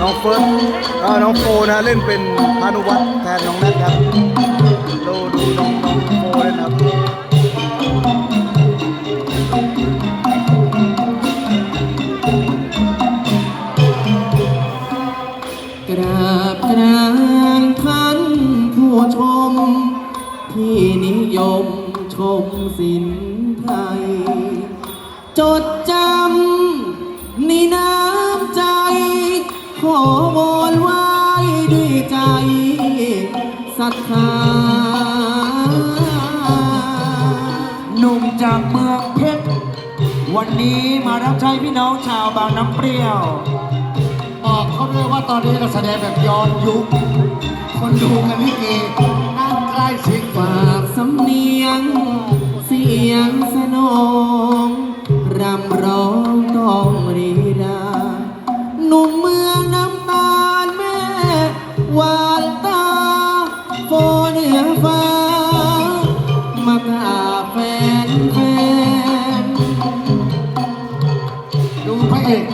น้องเฟิร์สน้องโฟนะเล่นเป็นพานุวัฒน์แทนน้องนัทครับดูดูน้องน้องโฟเล่นครับกราบกรานท่านผู้ชม ที่นิยมชมสินไทย จดจำ ศรัทธาหนุ่มจากเมืองเพชร วันนี้มารับใช้พี่น้องชาวบางน้ำเปรี้ยว บอกเขาด้วยว่าตอนนี้เราแสดงแบบย้อนยุค คนดูกันลิเกนั่งใกล้ชิดกว่าฝากสำเนียง เสียงสนอง รำร้องต้อง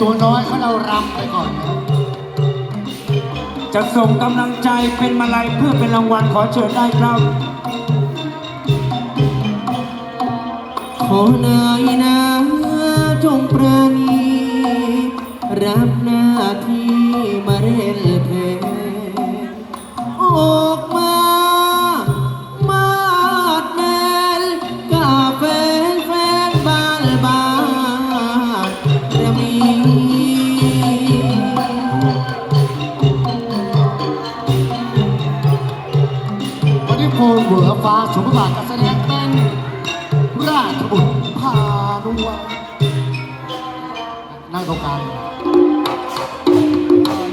ตัวน้อยเขาเรารำไปก่อนนะจะส่งกำลังใจเป็นมาลัยเพื่อเป็นรางวัลขอเชิญได้ครับขอนายนาจงประนีรับหน้าที่มาเร่ วันนี้โพลเหวอฟ้าสมบัติการแสดงเป็นราชบุตรพานุวัฒน์นั่งตรงกลาง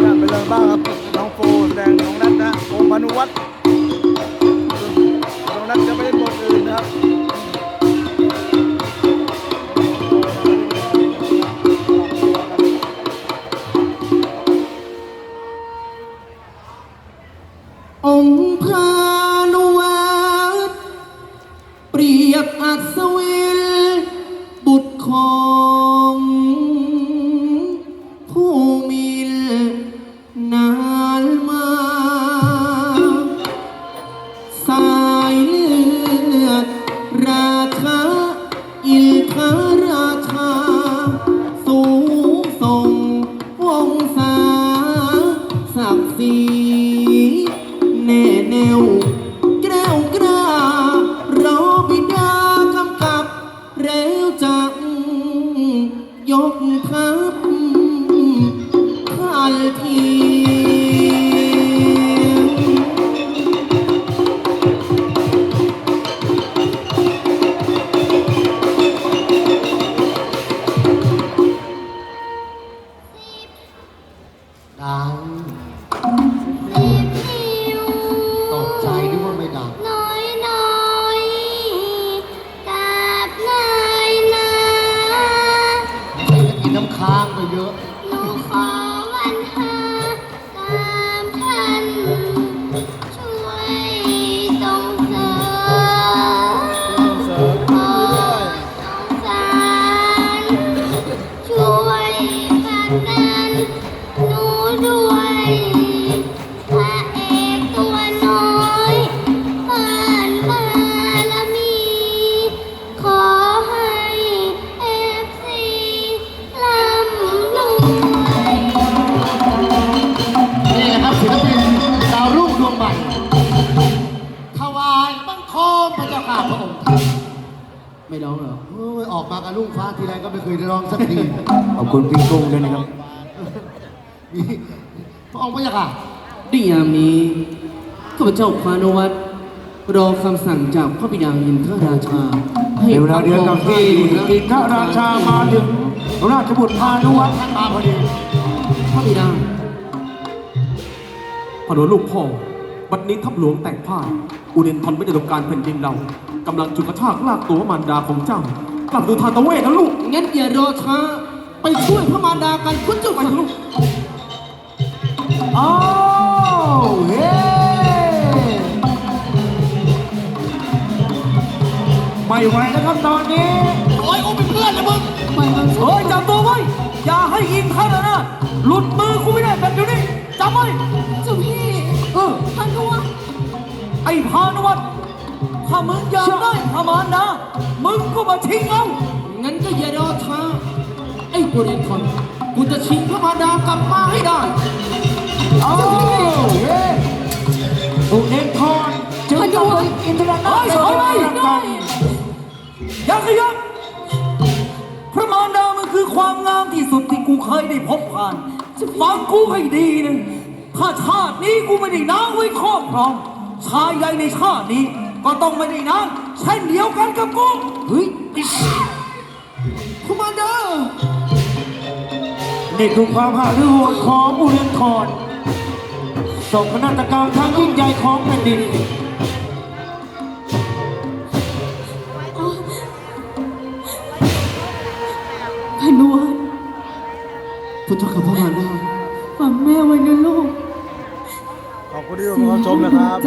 อ่าเป็นเรื่องบ้างครับน้องโฟแดงน้องนัทนะโอมพานุวัฒน์ ดัง ไม่ร้องเหรอเอ้ยออกมากับลุงฟ้าทีไรก็ไม่เคยได้ร้องสักที ขอบคุณพี่กุ้งด้วยนะครับมีพระองค์พระเจ้าค่ะดิยามนี้ข้าพเจ้าพานุวัตรรอคำสั่งจากพระบิดาอินทราชา ให้ในเวลาเดียวกับที่อินทราชามาถึงราชบุตรพานุวัฒน์ท่านมาพอดีพระบิดาพระหลวงลูกพ่อบัดนี้ทัพหลวงแต่งผ้าด อุเดนทนไม่ได้ต้องการแผ่นดินเรากำลังจุดกระชากลากตัวมารดาของเจ้ากลับดูทานตะเวทนะลูก งั้นอย่ารอช้า ไปช่วยพระมารดากันคุณเจ้าค่ะลูกอ้าวเฮ้ไม่ไหวนะครับตอนนี้โอ้ยโอ้เป็นเพื่อนนะมึงไปมันเฮ้ยจับตัวไว้ อย่าให้อินเข้านะนะ หลุดมือกูไม่ได้แบบเดี๋ยวนี้จำไว้ อ้พานุวัฒน์ถ้ามึงอยากได้พมานนะมึงก็มาชิงเอางั้นก็อย่ารอช้าไอ้โอเดนทอนกูจะชิงพระมารดากลับมาให้ได้เอาเฮ้อุเดนทอนจึงต้องเป็นอินทรนาถเฮ้ยในเอาไว้เรื่องกันอย่าขยับพระมารดามันคือความงามที่สุดที่กูเคยได้พบผ่านฟังกูให้ดีนะถ้าชาตินี้กูไม่ได้นางไว้ครอบครอง ชายใหญ่ในชาตินี้ ก็ต้องไม่ได้นางเช่นเดียวกันกับกูเฮ้ยคุมานเดอร์นี่คือความหารือโหดของอุเรนคอนโศกนาฏกรรมครั้งยิ่งใหญ่ของแผ่นดินพานุวัฒน์พุทธคำพระมารดาฟังแม่ไว้นะลูก ขอบคุณที่รับชมนะครับ